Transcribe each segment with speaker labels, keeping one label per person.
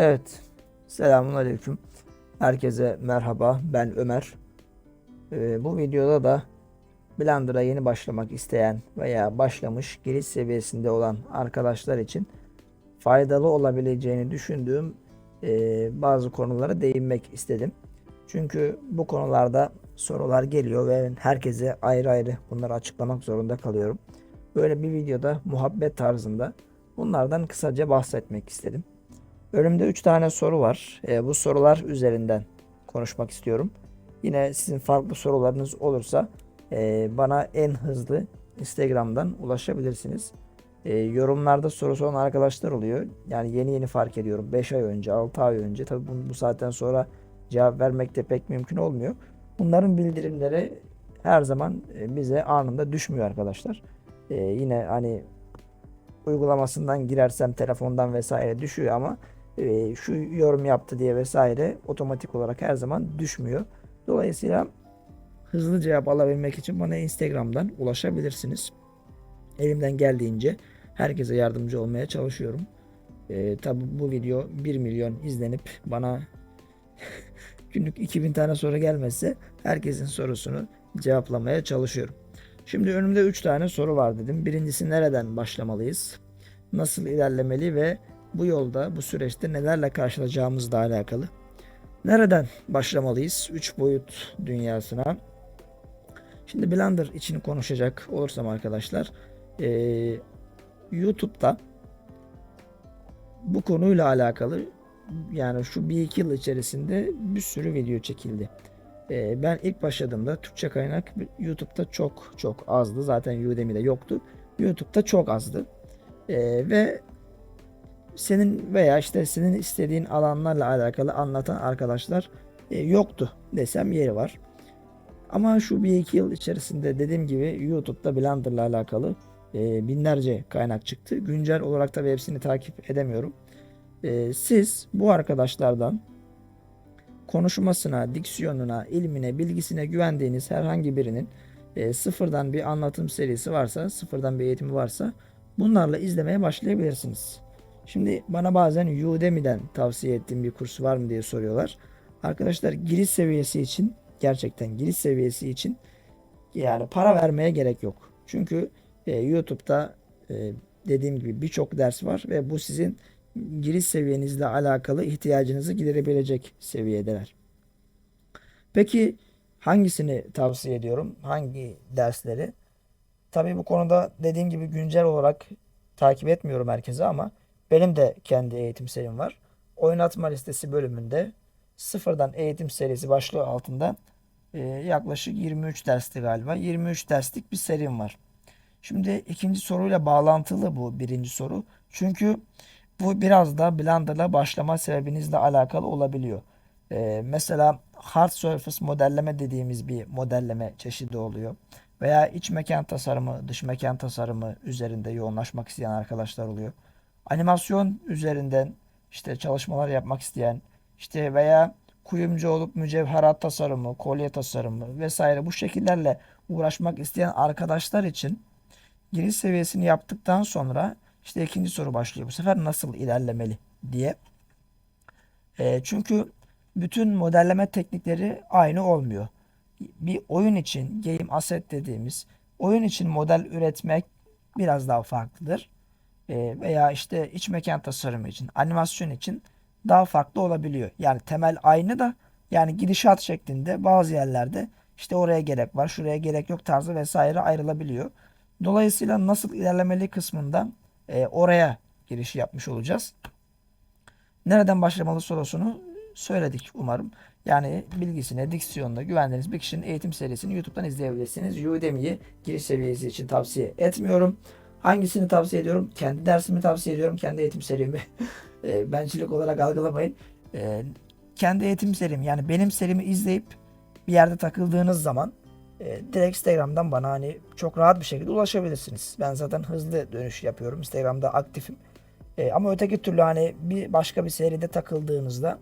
Speaker 1: Evet. Selamun Aleyküm. Herkese merhaba. Ben Ömer. Ee, bu videoda da Blender'a yeni başlamak isteyen veya başlamış giriş seviyesinde olan arkadaşlar için faydalı olabileceğini düşündüğüm e, bazı konulara değinmek istedim. Çünkü bu konularda sorular geliyor ve herkese ayrı ayrı bunları açıklamak zorunda kalıyorum. Böyle bir videoda muhabbet tarzında bunlardan kısaca bahsetmek istedim. Önümde 3 tane soru var. E, bu sorular üzerinden konuşmak istiyorum. Yine sizin farklı sorularınız olursa e, bana en hızlı Instagram'dan ulaşabilirsiniz. E, yorumlarda sorusu olan arkadaşlar oluyor. Yani yeni yeni fark ediyorum. 5 ay önce, 6 ay önce. Tabii bu, bu saatten sonra cevap vermek de pek mümkün olmuyor. Bunların bildirimleri her zaman e, bize anında düşmüyor arkadaşlar. E, yine hani uygulamasından girersem telefondan vesaire düşüyor ama e, şu yorum yaptı diye vesaire otomatik olarak her zaman düşmüyor. Dolayısıyla hızlı cevap alabilmek için bana Instagram'dan ulaşabilirsiniz. Elimden geldiğince herkese yardımcı olmaya çalışıyorum. E, tabi bu video 1 milyon izlenip bana günlük 2000 tane soru gelmezse herkesin sorusunu cevaplamaya çalışıyorum. Şimdi önümde 3 tane soru var dedim. Birincisi nereden başlamalıyız? Nasıl ilerlemeli ve bu yolda, bu süreçte nelerle karşılaşacağımızla alakalı. Nereden başlamalıyız? 3 boyut dünyasına. Şimdi Blender için konuşacak olursam arkadaşlar, ee, YouTube'da bu konuyla alakalı yani şu bir iki yıl içerisinde bir sürü video çekildi. Ee, ben ilk başladığımda Türkçe kaynak YouTube'da çok çok azdı. Zaten Udemy'de yoktu. YouTube'da çok azdı. Ee, ve senin veya işte senin istediğin alanlarla alakalı anlatan arkadaşlar e, yoktu desem yeri var. Ama şu bir iki yıl içerisinde dediğim gibi YouTube'da Blender'la alakalı e, binlerce kaynak çıktı. Güncel olarak tabii hepsini takip edemiyorum. E, siz bu arkadaşlardan konuşmasına, diksiyonuna, ilmine, bilgisine güvendiğiniz herhangi birinin e, sıfırdan bir anlatım serisi varsa, sıfırdan bir eğitimi varsa bunlarla izlemeye başlayabilirsiniz. Şimdi bana bazen Udemy'den tavsiye ettiğim bir kurs var mı diye soruyorlar. Arkadaşlar giriş seviyesi için gerçekten giriş seviyesi için yani para vermeye gerek yok. Çünkü e, YouTube'da e, dediğim gibi birçok ders var ve bu sizin giriş seviyenizle alakalı ihtiyacınızı giderebilecek seviyedeler. Peki hangisini tavsiye ediyorum? Hangi dersleri? Tabii bu konuda dediğim gibi güncel olarak takip etmiyorum herkese ama benim de kendi eğitim serim var. Oynatma listesi bölümünde sıfırdan eğitim serisi başlığı altında e, yaklaşık 23 dersti galiba. 23 derslik bir serim var. Şimdi ikinci soruyla bağlantılı bu birinci soru. Çünkü bu biraz da Blender'la başlama sebebinizle alakalı olabiliyor. Ee, mesela hard surface modelleme dediğimiz bir modelleme çeşidi oluyor. Veya iç mekan tasarımı, dış mekan tasarımı üzerinde yoğunlaşmak isteyen arkadaşlar oluyor. Animasyon üzerinden işte çalışmalar yapmak isteyen, işte veya kuyumcu olup mücevherat tasarımı, kolye tasarımı vesaire bu şekillerle uğraşmak isteyen arkadaşlar için giriş seviyesini yaptıktan sonra işte ikinci soru başlıyor. Bu sefer nasıl ilerlemeli diye. E, çünkü bütün modelleme teknikleri aynı olmuyor. Bir oyun için game asset dediğimiz oyun için model üretmek biraz daha farklıdır. E, veya işte iç mekan tasarımı için, animasyon için daha farklı olabiliyor. Yani temel aynı da yani gidişat şeklinde bazı yerlerde işte oraya gerek var, şuraya gerek yok tarzı vesaire ayrılabiliyor. Dolayısıyla nasıl ilerlemeli kısmında e, oraya giriş yapmış olacağız. Nereden başlamalı sorusunu söyledik umarım. Yani bilgisine, diksiyonuna güvendiğiniz bir kişinin eğitim serisini YouTube'dan izleyebilirsiniz. Udemy'yi giriş seviyesi için tavsiye etmiyorum. Hangisini tavsiye ediyorum? Kendi dersimi tavsiye ediyorum. Kendi eğitim serimi. e, bencillik olarak algılamayın. E, kendi eğitim serim yani benim serimi izleyip bir yerde takıldığınız zaman e, direkt Instagram'dan bana hani çok rahat bir şekilde ulaşabilirsiniz. Ben zaten hızlı dönüş yapıyorum. Instagram'da aktifim. E, ama öteki türlü hani bir başka bir seride takıldığınızda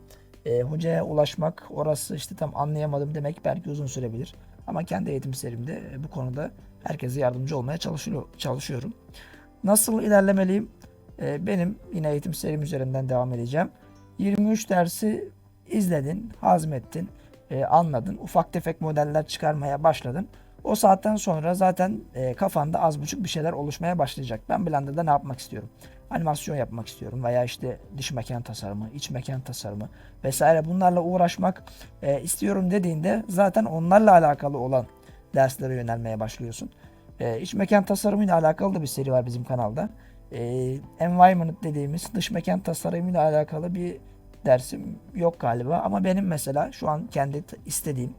Speaker 1: e, hocaya ulaşmak orası işte tam anlayamadım demek belki uzun sürebilir. Ama kendi eğitim serimde e, bu konuda herkese yardımcı olmaya çalışıyor, çalışıyorum. Nasıl ilerlemeliyim? E, benim yine eğitim serim üzerinden devam edeceğim. 23 dersi izledin, hazmettin, e, anladın. Ufak tefek modeller çıkarmaya başladın. O saatten sonra zaten e, kafanda az buçuk bir şeyler oluşmaya başlayacak. Ben Blender'da ne yapmak istiyorum? Animasyon yapmak istiyorum veya işte dış mekan tasarımı, iç mekan tasarımı vesaire bunlarla uğraşmak e, istiyorum dediğinde zaten onlarla alakalı olan derslere yönelmeye başlıyorsun. E, iç mekan tasarımıyla alakalı da bir seri var bizim kanalda. E, environment dediğimiz dış mekan tasarımıyla alakalı bir dersim yok galiba ama benim mesela şu an kendi istediğim,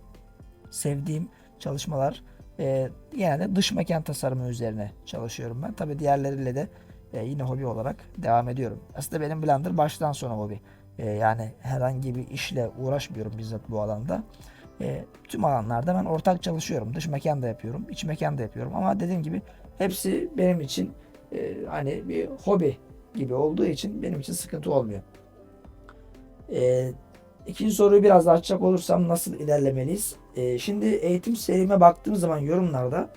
Speaker 1: sevdiğim çalışmalar e, genelde dış mekan tasarımı üzerine çalışıyorum ben. Tabi diğerleriyle de e, yine hobi olarak devam ediyorum. Aslında benim Blender baştan sona hobi. E, yani herhangi bir işle uğraşmıyorum bizzat bu alanda. E, tüm alanlarda ben ortak çalışıyorum. Dış mekan da yapıyorum, iç mekan da yapıyorum. Ama dediğim gibi hepsi benim için e, hani bir hobi gibi olduğu için benim için sıkıntı olmuyor. E, ikinci soruyu biraz daha açacak olursam nasıl ilerlemeliyiz? E, şimdi eğitim serime baktığım zaman yorumlarda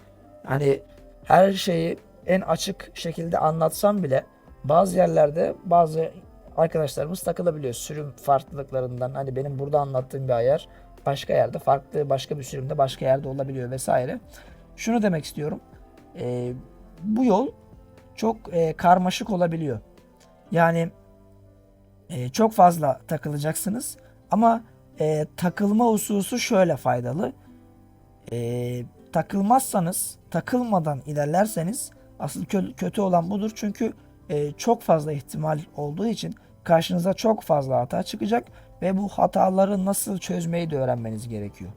Speaker 1: hani her şeyi en açık şekilde anlatsam bile bazı yerlerde bazı arkadaşlarımız takılabiliyor. Sürüm farklılıklarından hani benim burada anlattığım bir ayar başka yerde farklı başka bir sürümde başka yerde olabiliyor vesaire. Şunu demek istiyorum. E, bu yol çok e, karmaşık olabiliyor. Yani e, çok fazla takılacaksınız ama e, takılma hususu şöyle faydalı. E, takılmazsanız, takılmadan ilerlerseniz asıl kö- kötü olan budur. Çünkü e, çok fazla ihtimal olduğu için karşınıza çok fazla hata çıkacak ve bu hataları nasıl çözmeyi de öğrenmeniz gerekiyor.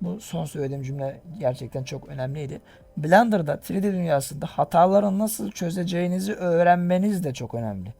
Speaker 1: Bu son söylediğim cümle gerçekten çok önemliydi. Blender'da 3D dünyasında hataları nasıl çözeceğinizi öğrenmeniz de çok önemli.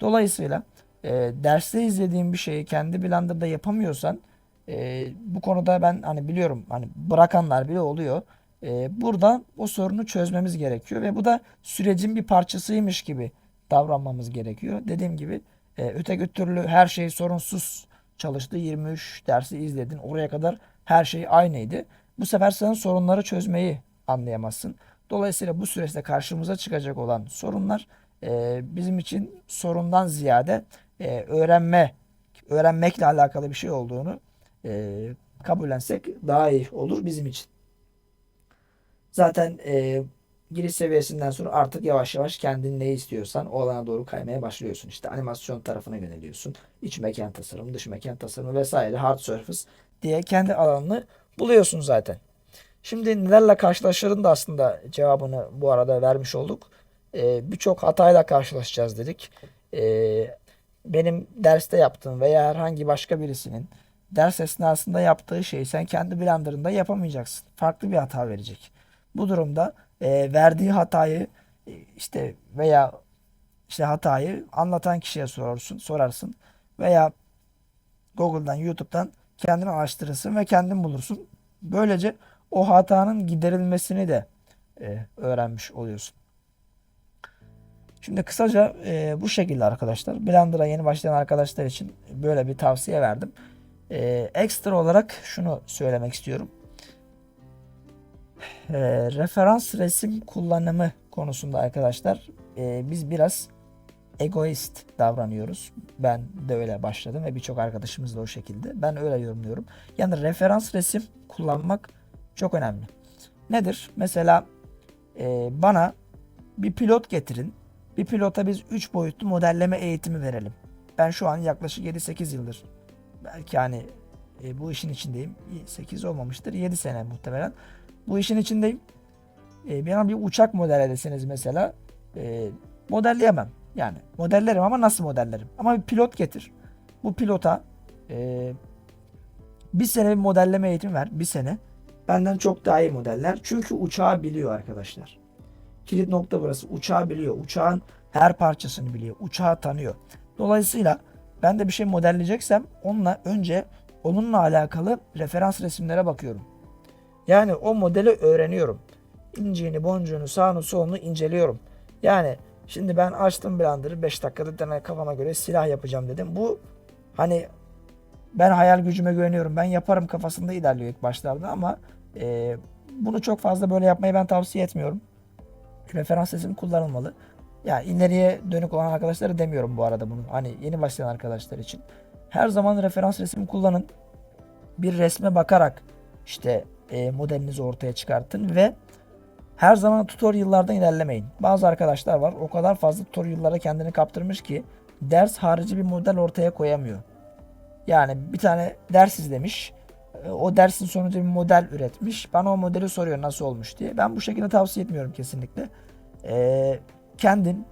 Speaker 1: Dolayısıyla e, derste izlediğim bir şeyi kendi Blender'da yapamıyorsan e, bu konuda ben hani biliyorum hani bırakanlar bile oluyor. E, burada o sorunu çözmemiz gerekiyor ve bu da sürecin bir parçasıymış gibi davranmamız gerekiyor. Dediğim gibi e, öteki türlü her şey sorunsuz çalıştı. 23 dersi izledin. Oraya kadar her şey aynıydı. Bu sefer sen sorunları çözmeyi anlayamazsın. Dolayısıyla bu süreçte karşımıza çıkacak olan sorunlar e, bizim için sorundan ziyade e, öğrenme, öğrenmekle alakalı bir şey olduğunu e, kabullensek daha iyi olur bizim için. Zaten e, giriş seviyesinden sonra artık yavaş yavaş kendin ne istiyorsan o alana doğru kaymaya başlıyorsun. İşte animasyon tarafına yöneliyorsun. İç mekan tasarımı, dış mekan tasarımı vesaire, hard surface diye kendi alanını buluyorsun zaten. Şimdi nelerle karşılaşırın da aslında cevabını bu arada vermiş olduk. Ee, Birçok hatayla karşılaşacağız dedik. Ee, benim derste yaptığım veya herhangi başka birisinin ders esnasında yaptığı şeyi sen kendi Blender'ında yapamayacaksın. Farklı bir hata verecek. Bu durumda e, verdiği hatayı e, işte veya işte hatayı anlatan kişiye sorursun, sorarsın veya Google'dan, YouTube'dan kendin araştırırsın ve kendin bulursun. Böylece o hatanın giderilmesini de e, öğrenmiş oluyorsun. Şimdi kısaca e, bu şekilde arkadaşlar. Blender'a yeni başlayan arkadaşlar için böyle bir tavsiye verdim. E, ekstra olarak şunu söylemek istiyorum. E, referans resim kullanımı konusunda arkadaşlar e, biz biraz egoist davranıyoruz. Ben de öyle başladım ve birçok arkadaşımız da o şekilde. Ben öyle yorumluyorum. Yani referans resim kullanmak çok önemli. Nedir? Mesela e, bana bir pilot getirin. Bir pilota biz 3 boyutlu modelleme eğitimi verelim. Ben şu an yaklaşık 7-8 yıldır belki hani e, bu işin içindeyim. 8 olmamıştır. 7 sene muhtemelen. Bu işin içindeyim. E, bana bir uçak model deseniz mesela e, modelleyemem. Yani modellerim ama nasıl modellerim? Ama bir pilot getir. Bu pilota e, bir sene bir modelleme eğitimi ver. Bir sene. Benden çok daha iyi modeller. Çünkü uçağı biliyor arkadaşlar. Kilit nokta burası. Uçağı biliyor. Uçağın her parçasını biliyor. Uçağı tanıyor. Dolayısıyla ben de bir şey modelleyeceksem onunla önce onunla alakalı referans resimlere bakıyorum. Yani o modeli öğreniyorum. İnciğini, boncuğunu, sağını, solunu inceliyorum. Yani şimdi ben açtım Blender'ı 5 dakikada tane kafama göre silah yapacağım dedim. Bu hani ben hayal gücüme güveniyorum. Ben yaparım kafasında ilerliyor ilk başlarda ama e, bunu çok fazla böyle yapmayı ben tavsiye etmiyorum. Referans resim kullanılmalı. Ya ileriye dönük olan arkadaşlara demiyorum bu arada bunu. Hani yeni başlayan arkadaşlar için. Her zaman referans resmi kullanın. Bir resme bakarak işte e, modelinizi ortaya çıkartın ve her zaman tutorial'lardan ilerlemeyin. Bazı arkadaşlar var o kadar fazla tutorial'lara kendini kaptırmış ki ders harici bir model ortaya koyamıyor. Yani bir tane ders izlemiş. e, O dersin sonucu bir model üretmiş. Bana o modeli soruyor nasıl olmuş diye. Ben bu şekilde tavsiye etmiyorum kesinlikle. Ee, kendin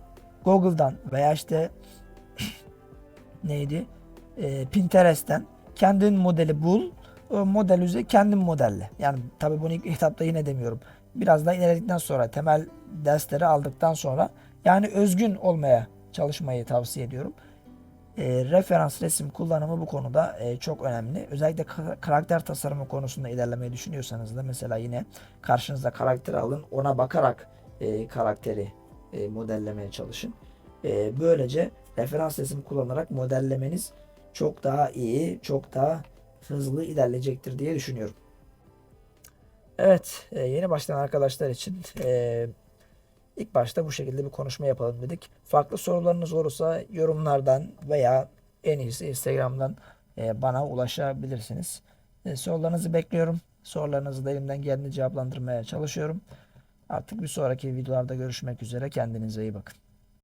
Speaker 1: Google'dan veya işte neydi Ee, Pinterest'ten kendin modeli bul. O model üzerine kendin modelle. Yani tabii bunu ilk etapta yine demiyorum. Biraz daha ilerledikten sonra temel dersleri aldıktan sonra yani özgün olmaya çalışmayı tavsiye ediyorum. E, referans resim kullanımı bu konuda e, çok önemli. Özellikle ka- karakter tasarımı konusunda ilerlemeyi düşünüyorsanız da mesela yine karşınıza karakter alın. Ona bakarak e, karakteri e, modellemeye çalışın. E, böylece referans resim kullanarak modellemeniz çok daha iyi, çok daha hızlı ilerleyecektir diye düşünüyorum. Evet, e, yeni başlayan arkadaşlar için e, ilk başta bu şekilde bir konuşma yapalım dedik. Farklı sorularınız olursa yorumlardan veya en iyisi Instagram'dan e, bana ulaşabilirsiniz. Sorularınızı bekliyorum. Sorularınızı da elimden geldiğince cevaplandırmaya çalışıyorum. Artık bir sonraki videolarda görüşmek üzere. Kendinize iyi bakın.